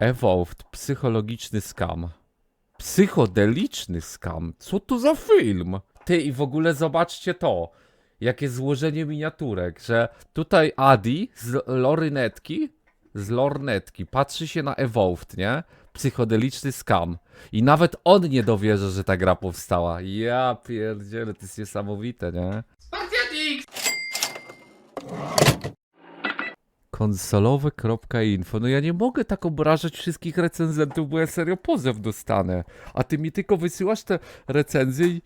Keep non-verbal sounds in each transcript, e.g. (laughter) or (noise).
Evolved, psychologiczny skam. Psychodeliczny skam? Co to za film? Ty i w ogóle zobaczcie to. Jakie złożenie miniaturek, że tutaj Adi z lorynetki, z lornetki patrzy się na Evolved, nie? Psychodeliczny skam. I nawet on nie dowierza, że ta gra powstała. Ja pierdzielę, to jest niesamowite, nie? Konsolowe.info. No ja nie mogę tak obrażać wszystkich recenzentów, bo ja serio pozew dostanę. A ty mi tylko wysyłasz te recenzje i...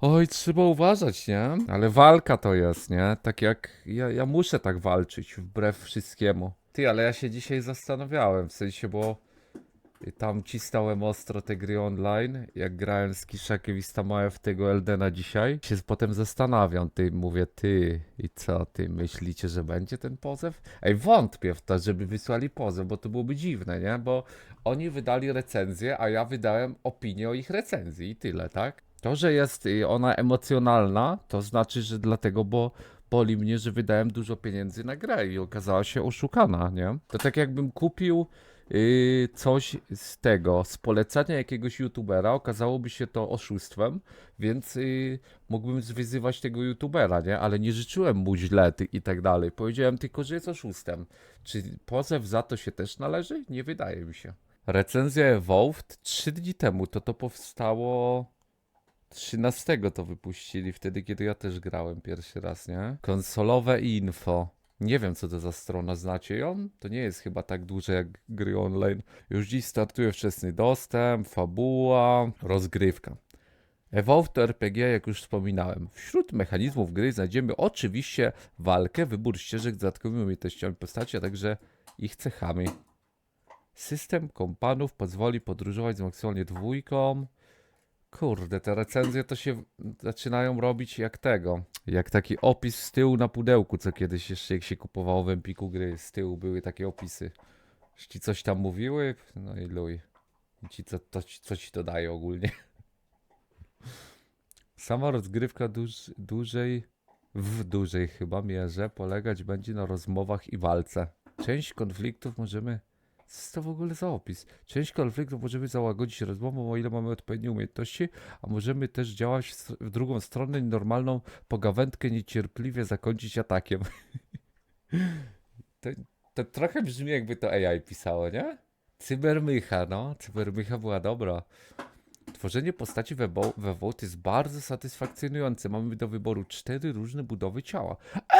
Oj, trzeba uważać, nie? Ale walka to jest, nie? Tak jak ja, ja muszę tak walczyć, wbrew wszystkiemu. Ty, ale ja się dzisiaj zastanawiałem, w sensie, bo tam cisnąłem ostro te gry online, jak grałem z Kiszakiem i Stamajem w tego Eldena dzisiaj. Się potem zastanawiam, ty, mówię, ty, i co, ty myślicie, że będzie ten pozew? Ej, wątpię w to, żeby wysłali pozew, bo to byłoby dziwne, nie? Bo oni wydali recenzję, a ja wydałem opinię o ich recenzji i tyle, tak? To, że jest y, ona emocjonalna, to znaczy, że dlatego, bo boli mnie, że wydałem dużo pieniędzy na grę i okazała się oszukana, nie? To tak jakbym kupił yy, coś z tego, z polecania jakiegoś youtubera, okazałoby się to oszustwem, więc yy, mógłbym zwyzywać tego youtubera, nie? Ale nie życzyłem mu źle ty, i tak dalej. Powiedziałem tylko, że jest oszustem. Czy pozew za to się też należy? Nie wydaje mi się. Recenzja Evolved 3 dni temu, to to powstało 13 to wypuścili, wtedy kiedy ja też grałem pierwszy raz, nie? Konsolowe info. Nie wiem co to za strona, znacie ją? To nie jest chyba tak duże jak gry online. Już dziś startuje wczesny dostęp, fabuła, rozgrywka. Evolve to RPG, jak już wspominałem. Wśród mechanizmów gry znajdziemy oczywiście walkę, wybór ścieżek dodatkowymi umiejętnościami postaci, a także ich cechami. System kompanów pozwoli podróżować z maksymalnie dwójką. Kurde, te recenzje to się zaczynają robić jak tego. Jak taki opis z tyłu na pudełku, co kiedyś jeszcze jak się kupowało w Empiku gry. Z tyłu były takie opisy. Ci coś tam mówiły? No i luj. Ci co, to, co ci to daje ogólnie? (laughs) Sama rozgrywka duż, dłużej, w dużej chyba mierze, polegać będzie na rozmowach i walce. Część konfliktów możemy co to w ogóle za opis? Część konfliktów możemy załagodzić rozmową, o ile mamy odpowiednie umiejętności, a możemy też działać w w drugą stronę i normalną pogawędkę niecierpliwie zakończyć atakiem. (laughs) to, to trochę brzmi jakby to AI pisało, nie? Cybermycha, no. Cybermycha była dobra. Tworzenie postaci we, we jest bardzo satysfakcjonujące. Mamy do wyboru cztery różne budowy ciała.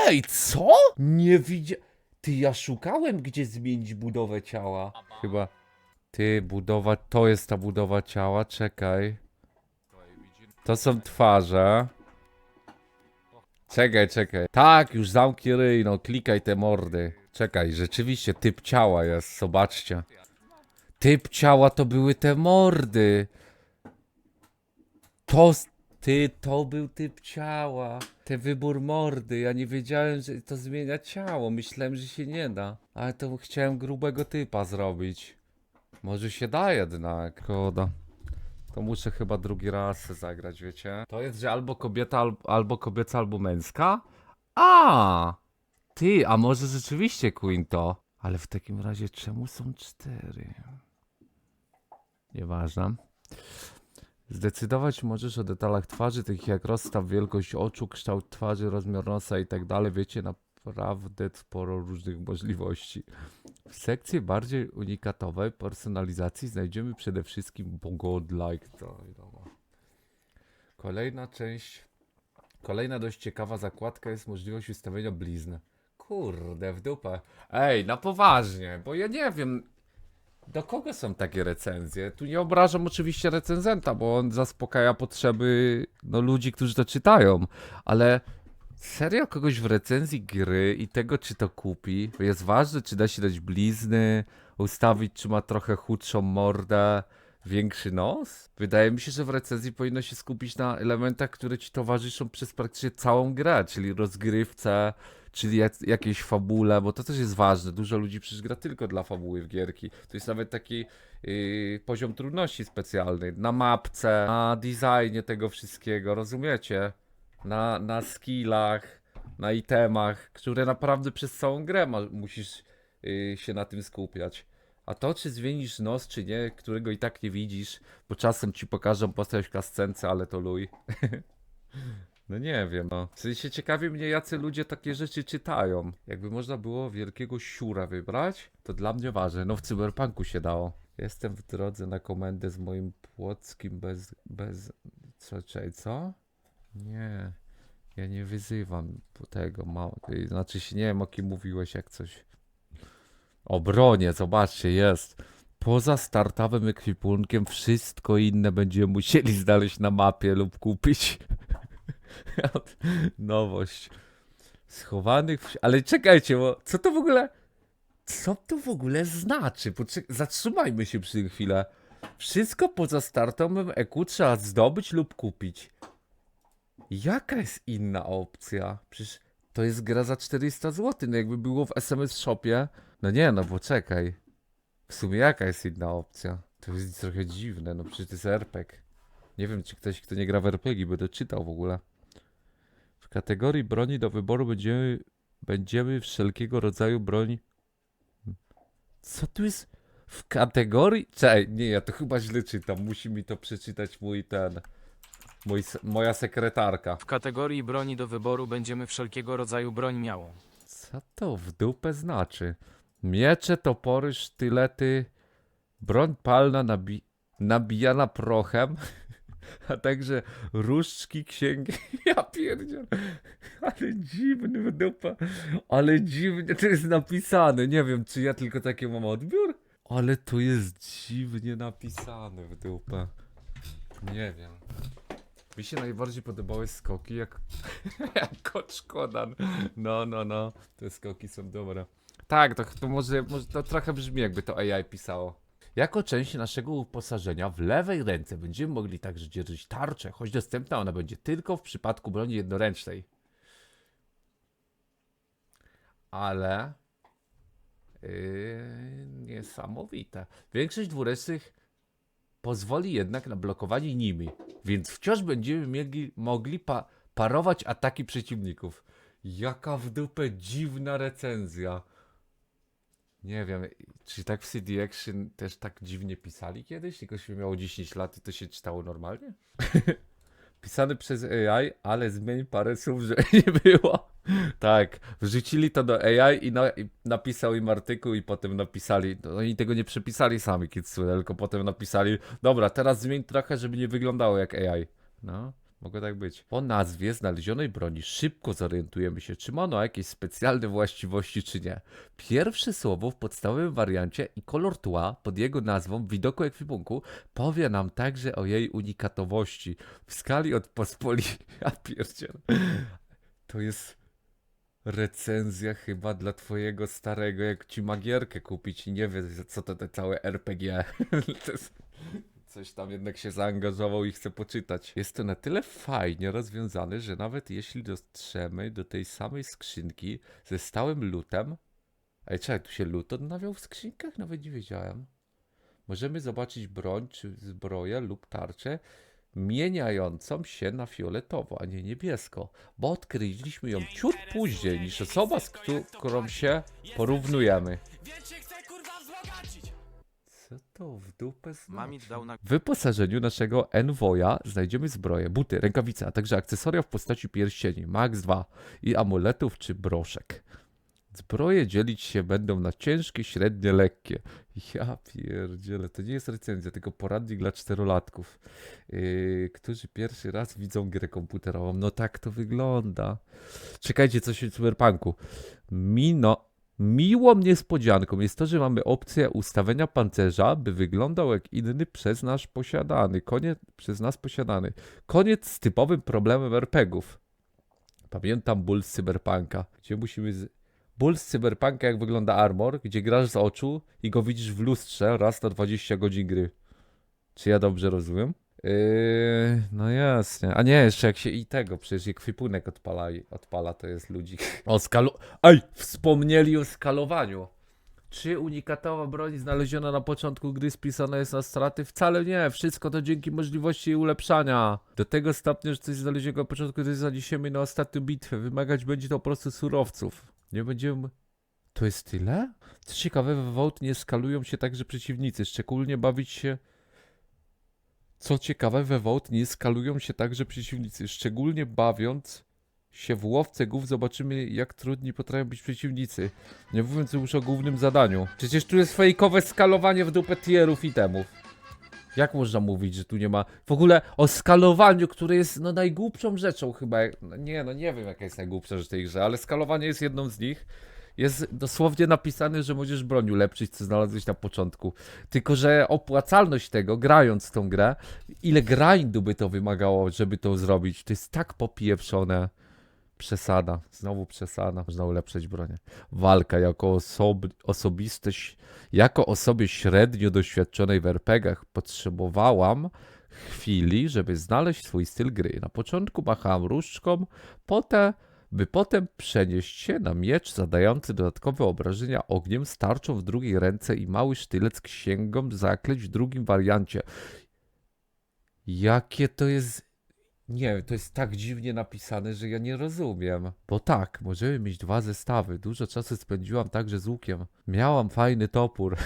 Ej, co? Nie widzia... Ty, ja szukałem, gdzie zmienić budowę ciała. Chyba. Ty, budowa, to jest ta budowa ciała, czekaj. To są twarze. Czekaj, czekaj. Tak, już zamknij ryj, no klikaj te mordy. Czekaj, rzeczywiście typ ciała jest, zobaczcie. Typ ciała to były te mordy. To, ty, to był typ ciała. Ten wybór mordy. Ja nie wiedziałem, że to zmienia ciało. Myślałem, że się nie da. Ale to chciałem grubego typa zrobić. Może się da jednak. Koda. To muszę chyba drugi raz zagrać, wiecie? To jest, że albo kobieta, al- albo kobieca, albo męska? A! Ty, a może rzeczywiście Queen to? Ale w takim razie czemu są cztery? Nieważne. Zdecydować możesz o detalach twarzy, takich jak rozstaw, wielkość oczu, kształt twarzy, rozmiar nosa i tak dalej. Wiecie, naprawdę sporo różnych możliwości. W sekcji bardziej unikatowej personalizacji znajdziemy przede wszystkim godlike. To wiadomo. Kolejna część, kolejna dość ciekawa zakładka jest możliwość ustawienia blizny. Kurde, w dupę. Ej, na poważnie, bo ja nie wiem, do kogo są takie recenzje? Tu nie obrażam oczywiście recenzenta, bo on zaspokaja potrzeby no, ludzi, którzy to czytają, ale serio kogoś w recenzji gry i tego, czy to kupi, jest ważne, czy da się dać blizny, ustawić, czy ma trochę chudszą mordę, większy nos? Wydaje mi się, że w recenzji powinno się skupić na elementach, które ci towarzyszą przez praktycznie całą grę, czyli rozgrywce, czyli jak, jakiejś fabule, bo to też jest ważne. Dużo ludzi przecież gra tylko dla fabuły w gierki. To jest nawet taki yy, poziom trudności specjalny. Na mapce, na designie tego wszystkiego, rozumiecie? Na, na skillach, na itemach, które naprawdę przez całą grę ma, musisz yy, się na tym skupiać. A to, czy zmienisz nos, czy nie, którego i tak nie widzisz, bo czasem ci pokażą postać w kascence, ale to luj. (laughs) No nie wiem, no. W sensie ciekawi mnie, jacy ludzie takie rzeczy czytają. Jakby można było wielkiego siura wybrać, to dla mnie ważne. No w cyberpunku się dało. Jestem w drodze na komendę z moim płockim bez... bez... Co, co? Nie. Ja nie wyzywam tego, ma... y, znaczy się nie wiem o kim mówiłeś, jak coś... O bronie, zobaczcie, jest. Poza startowym ekwipunkiem wszystko inne będziemy musieli znaleźć na mapie lub kupić. (laughs) Nowość. Schowanych w... Ale czekajcie, bo co to w ogóle... Co to w ogóle znaczy? Poczek- zatrzymajmy się przy chwilę. Wszystko poza startowym EQ trzeba zdobyć lub kupić. Jaka jest inna opcja? Przecież to jest gra za 400 zł. No jakby było w SMS Shopie. No nie, no bo czekaj. W sumie jaka jest inna opcja? To jest trochę dziwne, no przecież to jest RPG. Nie wiem, czy ktoś, kto nie gra w RPG, by to czytał w ogóle. W kategorii broni do wyboru będziemy, będziemy wszelkiego rodzaju broń. Co tu jest? W kategorii. Czekaj, nie, ja to chyba źle czytam. Musi mi to przeczytać mój ten. Mój, moja sekretarka. W kategorii broni do wyboru będziemy wszelkiego rodzaju broń miało. Co to w dupę znaczy? Miecze, topory, sztylety, broń palna nabi nabijana prochem, (laughs) a także różdżki, księgi. (laughs) Ja pierdziel. Ale dziwny w dupę. Ale dziwnie to jest napisane. Nie wiem, czy ja tylko taki mam odbiór, ale to jest dziwnie napisane w dupę. Nie wiem. Mi się najbardziej podobały skoki jak, (laughs) jak Coach Kodan. No, no, no. Te skoki są dobre. Tak, to, to może, może to trochę brzmi jakby to AI pisało. Jako część naszego uposażenia w lewej ręce będziemy mogli także dzierżyć tarczę, choć dostępna ona będzie tylko w przypadku broni jednoręcznej. Ale yy, niesamowite. Większość dwuręcznych pozwoli jednak na blokowanie nimi, więc wciąż będziemy mieli, mogli pa parować ataki przeciwników. Jaka w dupę dziwna recenzja. Nie wiem, czy tak w CD Action też tak dziwnie pisali kiedyś? Tylko się miało 10 lat i to się czytało normalnie? (laughs) Pisany przez AI, ale zmień parę słów, że (laughs) nie było. Tak, wrzucili to do AI i, na, i napisał im artykuł i potem napisali, no oni tego nie przepisali sami Kitsune, tylko potem napisali, dobra, teraz zmień trochę, żeby nie wyglądało jak AI. No, mogło tak być. Po nazwie znalezionej broni szybko zorientujemy się, czy ma ona jakieś specjalne właściwości, czy nie. Pierwsze słowo w podstawowym wariancie i kolor tła pod jego nazwą w widoku ekwipunku powie nam także o jej unikatowości w skali od pospoli... (laughs) Ja pierdzielę. To jest recenzja chyba dla twojego starego, jak ci magierkę kupić i nie wie co to te całe RPG. (laughs) to jest... Coś tam jednak się zaangażował i chce poczytać. Jest to na tyle fajnie rozwiązane, że nawet jeśli dotrzemy do tej samej skrzynki ze stałym lutem. Ej, czekaj, tu się lut odnawiał w skrzynkach? Nawet nie wiedziałem. Możemy zobaczyć broń czy zbroję lub tarczę mieniającą się na fioletowo, a nie niebiesko, bo odkryliśmy ją ciut później niż osoba, z któ- którą się porównujemy. Co to w dupę znaczy? Mamit dał na W wyposażeniu naszego Envoya znajdziemy zbroję, buty, rękawice, a także akcesoria w postaci pierścieni, Max 2 i amuletów czy broszek. Zbroje dzielić się będą na ciężkie, średnie, lekkie. Ja pierdzielę, to nie jest recenzja, tylko poradnik dla czterolatków, yy, którzy pierwszy raz widzą grę komputerową. No tak to wygląda. Czekajcie, coś o cyberpunku. Mino, miłą niespodzianką jest to, że mamy opcję ustawienia pancerza, by wyglądał jak inny przez nas posiadany. Koniec, przez nas posiadany. Koniec z typowym problemem RPGów. Pamiętam ból z cyberpunka, gdzie musimy... Z... Ból z cyberpunka jak wygląda armor, gdzie grasz z oczu i go widzisz w lustrze raz na 20 godzin gry. Czy ja dobrze rozumiem? Yy, no jasnie. A nie, jeszcze jak się i tego, przecież jak kwipunek odpala, odpala to jest ludzik. O skalu... Ej, wspomnieli o skalowaniu. Czy unikatowa broń znaleziona na początku gry spisana jest na straty? Wcale nie, wszystko to dzięki możliwości jej ulepszania. Do tego stopnia, że coś znalezionego na początku gry zaniesiemy na ostatnią bitwę. Wymagać będzie to po prostu surowców. Nie będziemy... To jest tyle? Co ciekawe, we Vault nie skalują się także przeciwnicy, szczególnie bawić się... Co ciekawe, we Vault nie skalują się także przeciwnicy, szczególnie bawiąc się w łowce głów zobaczymy, jak trudni potrafią być przeciwnicy. Nie mówiąc już o głównym zadaniu. Przecież tu jest fejkowe skalowanie w dupę tierów i temów. Jak można mówić, że tu nie ma... W ogóle o skalowaniu, które jest no najgłupszą rzeczą chyba. No, nie, no nie wiem jaka jest najgłupsza rzecz tej grze, ale skalowanie jest jedną z nich. Jest dosłownie napisane, że możesz broń ulepszyć, co znalazłeś na początku. Tylko, że opłacalność tego, grając tą grę, ile grindu by to wymagało, żeby to zrobić, to jest tak popieprzone. Przesada, znowu przesada. Można ulepszyć bronię. Walka jako osob osobistość, jako osobie średnio doświadczonej w RPGach potrzebowałam chwili, żeby znaleźć swój styl gry. Na początku machałam różdżką, potem, by potem przenieść się na miecz zadający dodatkowe obrażenia ogniem, starczą w drugiej ręce i mały sztylet z księgą zakleć w drugim wariancie. Jakie to jest nie, to jest tak dziwnie napisane, że ja nie rozumiem. Bo tak, możemy mieć dwa zestawy. Dużo czasu spędziłam także z łukiem. Miałam fajny topór. (laughs)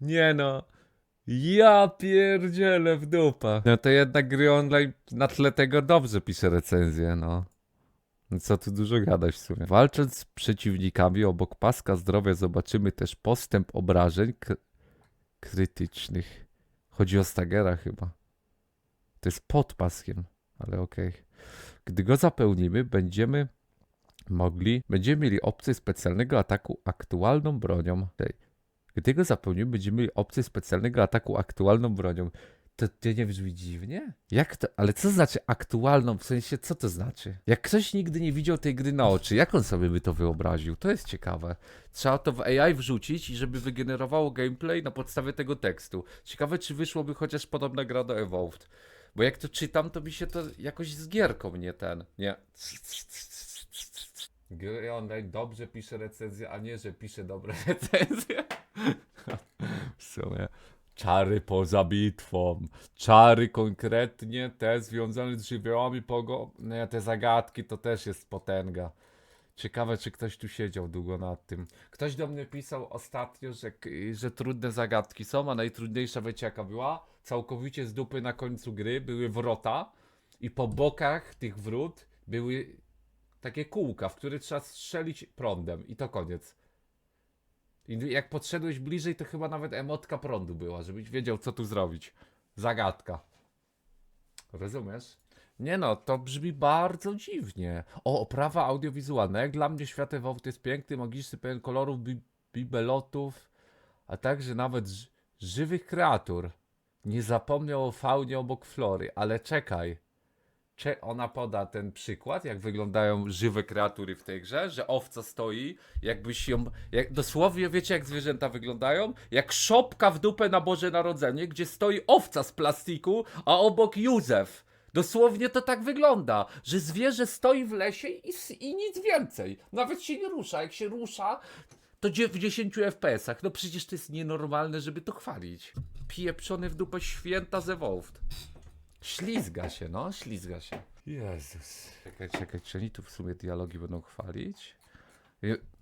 nie no. Ja pierdzielę w dupę. No to jednak gry online na tle tego dobrze pisze recenzję, no. Co tu dużo gadać w sumie. Walcząc z przeciwnikami obok paska zdrowia zobaczymy też postęp obrażeń krytycznych. Chodzi o Stagera chyba. To jest pod paskiem, ale okej. Gdy go zapełnimy, będziemy mogli, będziemy mieli opcję specjalnego ataku aktualną bronią. Gdy go zapełnimy, będziemy opcję specjalnego ataku aktualną bronią. To, to nie brzmi dziwnie? Jak to? Ale co znaczy aktualną? W sensie, co to znaczy? Jak ktoś nigdy nie widział tej gry na oczy, jak on sobie by to wyobraził? To jest ciekawe. Trzeba to w AI wrzucić i żeby wygenerowało gameplay na podstawie tego tekstu. Ciekawe, czy wyszłoby chociaż podobna gra do Evolved. Bo jak to czytam, to mi się to jakoś z gierką nie ten. Nie. Gry online dobrze pisze recenzje, a nie, że pisze dobre (laughs) recenzje. W sumie. Czary poza bitwą. Czary konkretnie te związane z żywiołami pogo... Nie, te zagadki to też jest potęga. Ciekawe, czy ktoś tu siedział długo nad tym. Ktoś do mnie pisał ostatnio, że, że trudne zagadki są, a najtrudniejsza wiecie jaka była? Całkowicie z dupy na końcu gry były wrota i po bokach tych wrót były takie kółka, w które trzeba strzelić prądem i to koniec. I jak podszedłeś bliżej, to chyba nawet emotka prądu była, żebyś wiedział, co tu zrobić. Zagadka. Rozumiesz? Nie no, to brzmi bardzo dziwnie. O, oprawa audiowizualna. Jak dla mnie świat Evolved jest piękny, magiczny, pełen kolorów, bi bibelotów, a także nawet żywych kreatur. Nie zapomniał o faunie obok flory, ale czekaj. Cze ona poda ten przykład, jak wyglądają żywe kreatury w tej grze, że owca stoi, jakbyś ją. Jak, dosłownie wiecie, jak zwierzęta wyglądają? Jak szopka w dupę na Boże Narodzenie, gdzie stoi owca z plastiku, a obok Józef. Dosłownie to tak wygląda, że zwierzę stoi w lesie i, i nic więcej. Nawet się nie rusza. Jak się rusza, to w 10 FPS-ach. No przecież to jest nienormalne, żeby to chwalić. Pieprzony w dupę święta z Evolved. Ślizga się, no, ślizga się. Jezus. Czekaj, czekaj, czy oni tu w sumie dialogi będą chwalić?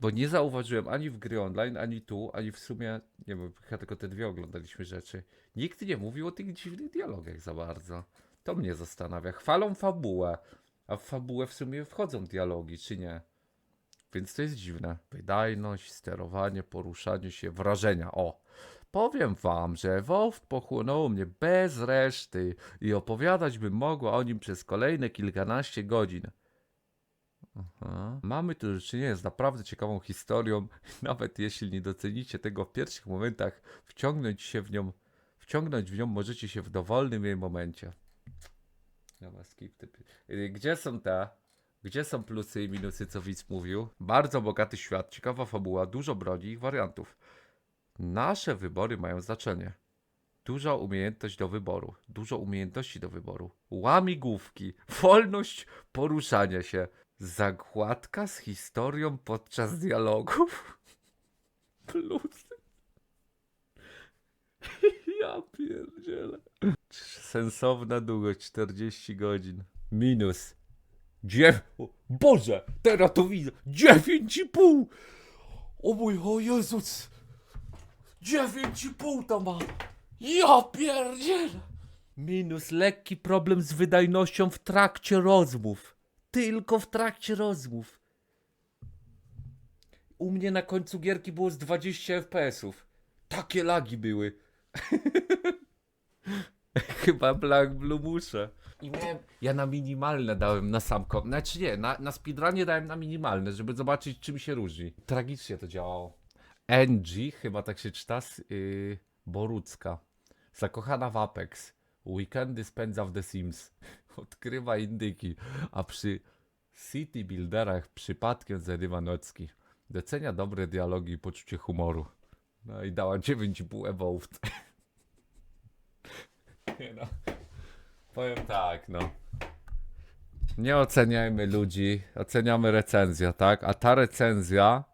Bo nie zauważyłem ani w gry online, ani tu, ani w sumie, nie wiem, chyba tylko te dwie oglądaliśmy rzeczy. Nikt nie mówił o tych dziwnych dialogach za bardzo. To mnie zastanawia. Chwalą fabułę, a w fabułę w sumie wchodzą dialogi, czy nie? Więc to jest dziwne. Wydajność, sterowanie, poruszanie się, wrażenia. O! Powiem wam, że Evolved pochłonęło mnie bez reszty i opowiadać bym mogła o nim przez kolejne kilkanaście godzin. Aha. Mamy tu do czynienia z naprawdę ciekawą historią. (laughs) Nawet jeśli nie docenicie tego w pierwszych momentach, wciągnąć się w nią, wciągnąć w nią możecie się w dowolnym jej momencie. Dobra, skip. Y, Gdzie są te? Gdzie są plusy i minusy, co widz mówił? Bardzo bogaty świat, ciekawa fabuła, dużo broni i wariantów. Nasze wybory mają znaczenie. Duża umiejętność do wyboru, dużo umiejętności do wyboru. Łamigłówki, wolność poruszania się, zagładka z historią podczas dialogów. (laughs) Plusy. (laughs) Ja pierdzielę. Sensowna długość 40 godzin. Minus. Dziew... Boże, teraz to widzę. Dziewięć i pół. O mój, o Jezus. Dziewięć i pół to ma. Ja pierdzielę. Minus lekki problem z wydajnością w trakcie rozmów. Tylko w trakcie rozmów. U mnie na końcu gierki było z 20 FPS-ów. Takie lagi były. (laughs) Chyba Black Blue muszę. I miałem, ja na minimalne dałem na sam koniec. Znaczy nie, na, na speedrunie dałem na minimalne, żeby zobaczyć czym się różni. Tragicznie to działało. Angie, chyba tak się czyta, z, yy, Borucka. Zakochana w Apex. Weekendy spędza w The Sims. (laughs) Odkrywa indyki. A przy City Builderach przypadkiem zarywa nocki. Docenia dobre dialogi i poczucie humoru. No i dała 9,5 Evolved. (laughs) Nie no. Powiem tak, no. Nie oceniajmy ludzi, oceniamy recenzję, tak? A ta recenzja.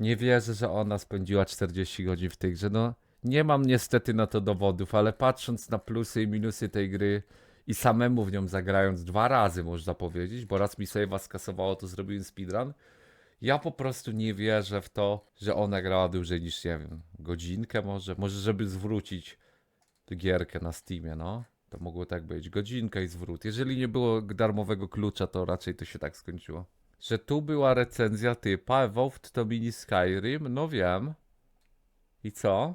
Nie wierzę, że ona spędziła 40 godzin w tej grze. No, nie mam niestety na to dowodów, ale patrząc na plusy i minusy tej gry i samemu w nią zagrając dwa razy, można powiedzieć, bo raz mi save'a skasowało, to zrobiłem speedrun. Ja po prostu nie wierzę w to, że ona grała dłużej niż, nie wiem, godzinkę może. Może, żeby zwrócić gierkę na Steamie, no. To mogło tak być. Godzinka i zwrót. Jeżeli nie było darmowego klucza, to raczej to się tak skończyło. Że tu była recenzja typa Evolved to mini Skyrim, no wiem. I co?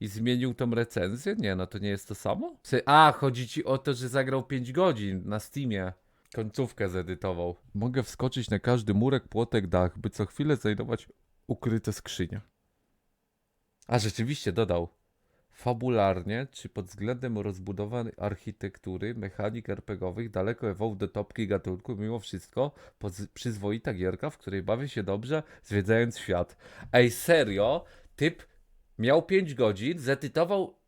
I zmienił tą recenzję? Nie, no to nie jest to samo? A, chodzi ci o to, że zagrał 5 godzin na Steamie. Końcówkę zedytował. Mogę wskoczyć na każdy murek, płotek, dach, by co chwilę znajdować ukryte skrzynie. A rzeczywiście dodał. Fabularnie, czy pod względem rozbudowanej architektury, mechanik RPGowych, daleko evolve do topki gatunku, mimo wszystko przyzwoita gierka, w której bawię się dobrze, zwiedzając świat. Ej, serio? Typ miał 5 godzin, zetytował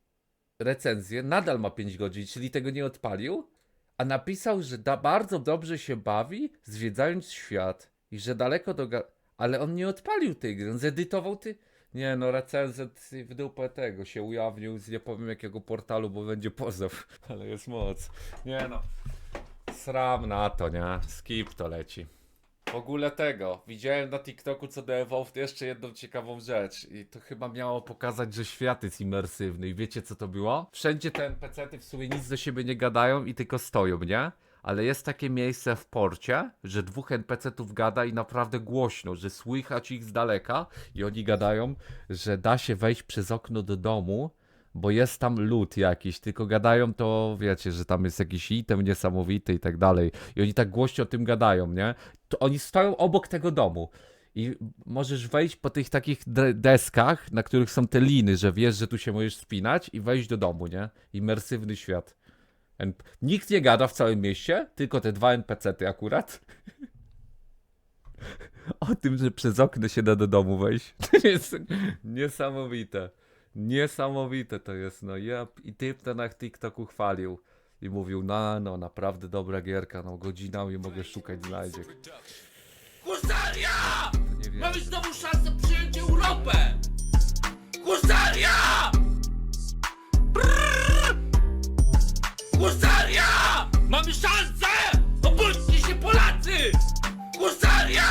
recenzję, nadal ma 5 godzin, czyli tego nie odpalił, a napisał, że da bardzo dobrze się bawi, zwiedzając świat i że daleko do... Ale on nie odpalił tej gry, on zedytował ty... Nie no, recenzent w dupę tego się ujawnił z nie powiem jakiego portalu, bo będzie pozew. (laughs) Ale jest moc. Nie no. Sram na to, nie? Skip to leci. W ogóle tego. Widziałem na TikToku co Evolved jeszcze jedną ciekawą rzecz. I to chyba miało pokazać, że świat jest imersywny. I wiecie co to było? Wszędzie te NPC-ty w sumie nic do siebie nie gadają i tylko stoją, nie? Ale jest takie miejsce w porcie, że dwóch NPC-tów gada i naprawdę głośno, że słychać ich z daleka i oni gadają, że da się wejść przez okno do domu, bo jest tam lód jakiś, tylko gadają to, wiecie, że tam jest jakiś item niesamowity i tak dalej. I oni tak głośno o tym gadają, nie? To oni stoją obok tego domu. I możesz wejść po tych takich de- deskach, na których są te liny, że wiesz, że tu się możesz spinać i wejść do domu, nie? Imersywny świat. NP Nikt nie gada w całym mieście, tylko te dwa NPC-ty akurat. O tym, że przez okno się da do domu wejść. (laughs) To jest niesamowite. Niesamowite to jest, no ja i typ to na TikToku chwalił i mówił, no, no, naprawdę dobra gierka, no godzinami mogę szukać, znajdzie. Husaria! Mamy znowu szansę przyjąć Europę! Husaria! Husaria! Mamy szansę! Obudźcie się Polacy! Husaria!